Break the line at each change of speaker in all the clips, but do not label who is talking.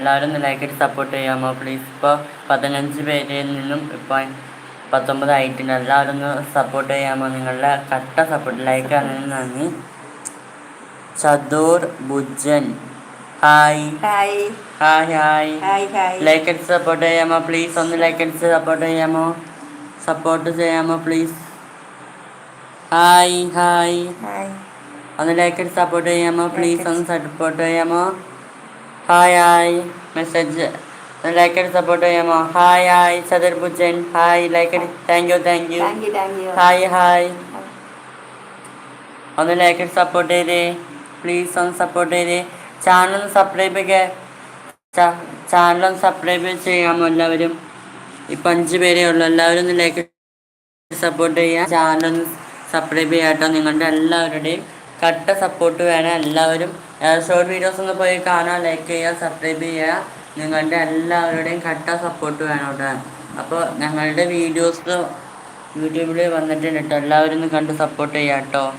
എല്ലാവരും ഒന്ന് ലൈക്ക് ചെയ്ത് സപ്പോർട്ട് ചെയ്യാമോ പ്ലീസ് ഇപ്പോൾ പതിനഞ്ച് പേരിൽ നിന്നും ഇപ്പോൾ പത്തൊമ്പത് ആയിട്ടുണ്ട്. എല്ലാവരും ഒന്ന് സപ്പോർട്ട് ചെയ്യാമോ? നിങ്ങളുടെ കട്ട സപ്പോർട്ട് ലൈക്ക് അങ്ങനെ നന്ദി. Chathurbhujan. Hi
hi
hi hi like അടിച്ച് സപ്പോർട്ട് ചെയ്യാമോ പ്ലീസ് ഒന്ന് ലൈക്ക് അടിച്ച് സപ്പോർട്ട് ചെയ്യാമോ? സപ്പോർട്ട് ചെയ്യാമോ പ്ലീസ് ഹായ് ഹായ് ഒന്ന് ലൈക്ക് അടിച്ച് സപ്പോർട്ട് ചെയ്യാമോ പ്ലീസ് ഒന്ന് സപ്പോർട്ട് ചെയ്യാമോ? ഹായ് ഹായ് മെസ്സേജ് ലൈക്ക് അടി സപ്പോർട്ട് ചെയ്യാമോ hi hi Chathurbhujan hi like അടി thank you thank you hi hi ഒന്ന് ലൈക്ക് അടി സപ്പോർട്ട് ചെയ്തേ പ്ലീസ് ഒന്ന് സപ്പോർട്ട് ചെയ്തേ ചാനൽ സബ്സ്ക്രൈബ് ഒക്കെ ചാനൽ ഒന്ന് സബ്സ്ക്രൈബ് ചെയ്യാമോ എല്ലാവരും ഇപ്പം അഞ്ച് പേരേ ഉള്ളൂ എല്ലാവരും ഒന്ന് ലൈക്ക് സപ്പോർട്ട് ചെയ്യുക ചാനൽ സബ്സ്ക്രൈബ് ചെയ്യാട്ടോ നിങ്ങളുടെ എല്ലാവരുടെയും കട്ട സപ്പോർട്ട് വേണം. എല്ലാവരും ഷോർട്ട് വീഡിയോസ് ഒന്ന് പോയി കാണാൻ ലൈക്ക് ചെയ്യുക സബ്സ്ക്രൈബ് ചെയ്യുക. നിങ്ങളുടെ എല്ലാവരുടെയും കട്ട സപ്പോർട്ട് വേണം കേട്ടോ. അപ്പോൾ ഞങ്ങളുടെ വീഡിയോസ് യൂട്യൂബിൽ വന്നിട്ടുണ്ട് കേട്ടോ. എല്ലാവരും ഒന്ന് കണ്ട് സപ്പോർട്ട് ചെയ്യാം കേട്ടോ.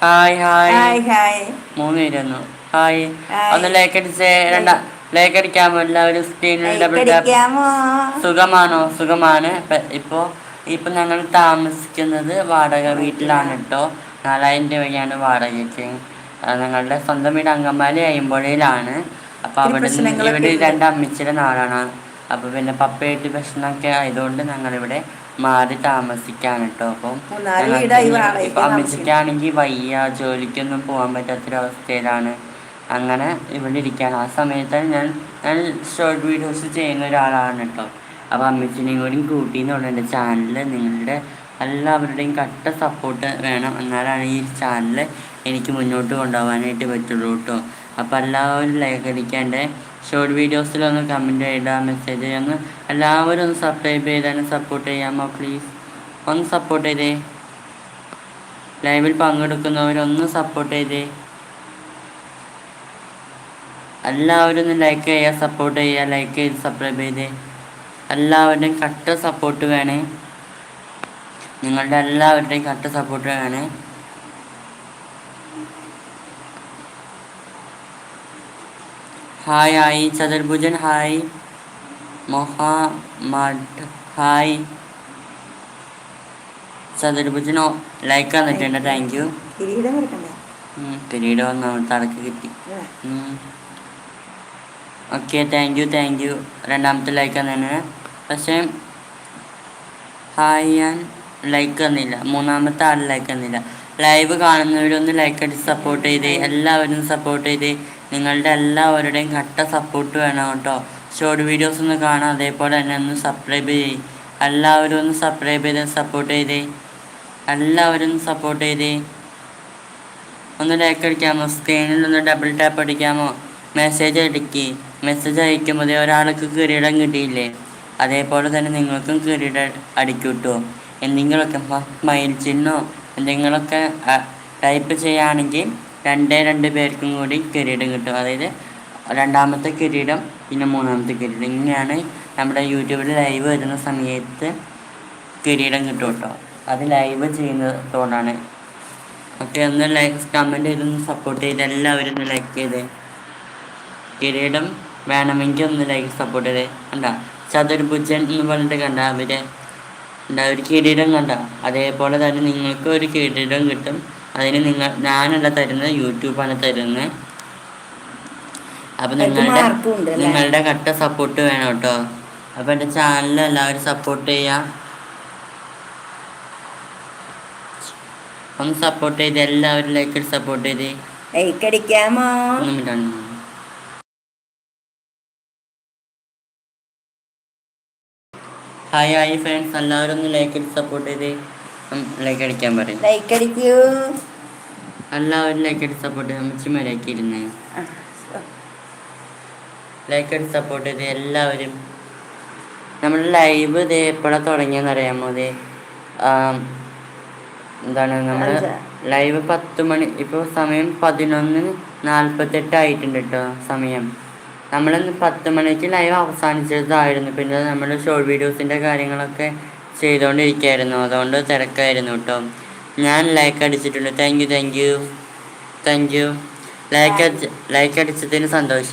ഹായ് ഹായ്
ഹായ്
മൂന്ന് പേരൊന്നു ഹായ്. ഒന്ന് ലൈക്ക് അടിച്ചേ. രണ്ട ലൈക്ക് അടിക്കാമോ? എല്ലാവരും സ്ക്രീനിൽ ഡബിൾ ടാപ്പ് സുഖമാണോ? സുഖമാണ്. ഇപ്പ- ഇപ്പോ ഞങ്ങൾ താമസിക്കുന്നത് വാടക വീട്ടിലാണ് കേട്ടോ നാലായിരം രൂപയാണ് വാടകയ്ക്ക് ഞങ്ങളുടെ സ്വന്തം വീട് അങ്കമാലി അയ്യമ്പുഴയിലാണ്. അപ്പൊ
ഇത്തിരി
അവിടെ ഇവിടെ. രണ്ട് അമ്മച്ചിയുടെ നാടാണ്. അപ്പൊ പിന്നെ പപ്പയായിട്ട് പ്രശ്നമൊക്കെ ആയതുകൊണ്ട് ഞങ്ങളിവിടെ മാറി താമസിക്കാണ് കേട്ടോ അപ്പം ഇപ്പം അമ്മച്ചിക്കാണെങ്കിൽ വയ്യ ജോലിക്കൊന്നും പോകാൻ പറ്റാത്തൊരവസ്ഥയിലാണ്. അങ്ങനെ ഇവിടെ ഇരിക്കുകയാണ് ആ സമയത്താണ് ഞാൻ ഞാൻ ഷോർട്ട് വീഡിയോസ് ചെയ്യുന്ന ഒരാളാണ് കേട്ടോ അപ്പോൾ അമ്മച്ചിനെയും കൂടി കൂട്ടിയെന്നുള്ള എന്റെ ചാനലിൽ നിങ്ങളുടെ എല്ലാവരുടെയും കട്ട സപ്പോർട്ട് വേണം. എന്നാലാണ് ഈ ചാനൽ എനിക്ക് മുന്നോട്ട് കൊണ്ടുപോകാനായിട്ട് പറ്റുള്ളൂ കേട്ടോ. അപ്പോൾ എല്ലാവരും ലൈക്ക് അടിക്കാണ്ട് ഷോർട്ട് വീഡിയോസിലൊന്ന് കമന്റ് ചെയ്താൽ മെസ്സേജ് ഒന്ന് എല്ലാവരും ഒന്ന് സബ്സ്ക്രൈബ് ചെയ്താലും സപ്പോർട്ട് ചെയ്യാമോ പ്ലീസ് ഒന്ന് സപ്പോർട്ട് ചെയ്തേ. ലൈവിൽ പങ്കെടുക്കുന്നവരൊന്ന് സപ്പോർട്ട് ചെയ്തേ. എല്ലാവരും ഒന്ന് ലൈക്ക് ചെയ്യുക സപ്പോർട്ട് ചെയ്യുക ലൈക്ക് ചെയ്ത് സബ്സ്ക്രൈബ് ചെയ്തേ. എല്ലാവരുടെയും കട്ട സപ്പോർട്ട് വേണേ. നിങ്ങളുടെ എല്ലാവരുടെയും കട്ട സപ്പോർട്ട് വേണേ. Hi hi Chathurbhujan hi Mohammed hi ചതുർഭുജനോ like തന്നിട്ടുണ്ട് താങ്ക് യു
കിരീടം
വന്നു തടക്ക് കിട്ടി. Okay thank you thank you രണ്ടാമത്തെ ലൈക്ക് തന്നേന് പക്ഷേ ഹായ് ഞാൻ ലൈക്ക് തന്നില്ല മൂന്നാമത്തെ ആൾ ലൈക്ക് തന്നില്ല ലൈവ് കാണുന്നവരൊന്ന് ലൈക്ക് അടിച്ച് സപ്പോർട്ട് ചെയ്തേ. എല്ലാവരും സപ്പോർട്ട് ചെയ്തേ. നിങ്ങളുടെ എല്ലാവരുടെയും കട്ട സപ്പോർട്ട് വേണം കേട്ടോ. ഷോർട്ട് വീഡിയോസ് ഒന്ന് കാണാം. അതേപോലെ തന്നെ ഒന്ന് സബ്സ്ക്രൈബ് ചെയ്യേ. എല്ലാവരും ഒന്ന് സബ്സ്ക്രൈബ് ചെയ്ത് സപ്പോർട്ട് ചെയ്തേ. എല്ലാവരും സപ്പോർട്ട് ചെയ്തേ. ഒന്ന് ലൈക്ക് അടിക്കാമോ? സ്ക്രീനിൽ ഒന്ന് ഡബിൾ ടാപ്പ് അടിക്കാമോ? മെസ്സേജ് അടിക്ക്. മെസ്സേജ് അയക്കുമ്പോൾ ഒരാൾക്ക് കിരീടം കിട്ടിയില്ലേ? അതേപോലെ തന്നെ നിങ്ങൾക്കും കിരീടം അടിക്കൂട്ടോ. എന്തെങ്കിലുമൊക്കെ മയിൽ ചിഹ്നോ എന്തെങ്കിലുമൊക്കെ ടൈപ്പ് ചെയ്യുകയാണെങ്കിൽ രണ്ടേ രണ്ട് പേർക്കും കൂടി കിരീടം കിട്ടും. അതായത് രണ്ടാമത്തെ കിരീടം പിന്നെ മൂന്നാമത്തെ കിരീടം. ഇങ്ങനെയാണ് നമ്മുടെ യൂട്യൂബിൽ ലൈവ് വരുന്ന സമയത്ത് കിരീടം കിട്ടും കേട്ടോ അത് ലൈവ് ചെയ്യുന്നതുകൊണ്ടാണ് ഓക്കെ ഒന്ന് ലൈക്ക് കമന്റ് ചെയ്തൊന്ന് സപ്പോർട്ട് ചെയ്ത് എല്ലാവരും ഒന്ന് ലൈക്ക് ചെയ്തേ. കിരീടം വേണമെങ്കിൽ ഒന്ന് ലൈക്ക് സപ്പോർട്ട് ചെയ്തേ. കണ്ട? ചതുർഭുജൻ എന്ന് പറഞ്ഞിട്ട് കണ്ട അവരെ. എന്താ ഒരു കിരീടം കണ്ട. അതേപോലെ തന്നെ നിങ്ങൾക്ക് ഒരു കിരീടം കിട്ടും. അതിന് നിങ്ങൾ ഞാനല്ല തരുന്നത് യൂട്യൂബാണ് തരുന്നത്. അപ്പം നിങ്ങളുടെ നിങ്ങളുടെ കട്ട സപ്പോർട്ട് വേണം കേട്ടോ. അപ്പം എന്റെ ചാനൽ എല്ലാവരും സപ്പോർട്ട് ചെയ്യാം. ഒന്ന് സപ്പോർട്ട് ചെയ്ത് എല്ലാവരും ലൈക്ക് സപ്പോർട്ട് ചെയ്ത്.
ലൈക്ക് അടിക്കാമോ?
ഒന്നും ഹായ് ഹായ് ഫ്രണ്ട്സ് എല്ലാവരും ഒന്ന് ലൈക്ക് സപ്പോർട്ട് ചെയ്ത് ലൈക്ക് അടിക്കാൻ പറയും.
ലൈക്ക് അടിക്കൂ.
എല്ലാവരും ലൈക്ക് അടിച്ച് സപ്പോർട്ട് ചെയ്ത്. അമ്മച്ചിമാരാക്കി ഇരുന്നേ ലൈക്ക് അടിച്ച് സപ്പോർട്ട് ചെയ്ത് എല്ലാവരും. നമ്മൾ ലൈവ് ഇത് എപ്പോഴാണ് തുടങ്ങിയെന്ന് അറിയാമോ ഇത് എന്താണ് നമ്മൾ ലൈവ് പത്ത് മണി ഇപ്പോൾ സമയം പതിനൊന്ന് നാൽപ്പത്തെട്ട് ആയിട്ടുണ്ട് കേട്ടോ സമയം. നമ്മൾ പത്ത് മണിക്ക് ലൈവ് അവസാനിച്ചതായിരുന്നു. പിന്നെ നമ്മൾ ഷോർട്ട് വീഡിയോസിന്റെ കാര്യങ്ങളൊക്കെ ചെയ്തുകൊണ്ടിരിക്കുകയായിരുന്നു അതുകൊണ്ട് തിരക്കായിരുന്നു കേട്ടോ ഞാൻ ലൈക്ക് അടിച്ചിട്ടുണ്ട്. Thank you thank you thank you like അടിച്ച് ലൈക്ക് അടിച്ചതിന് സന്തോഷം.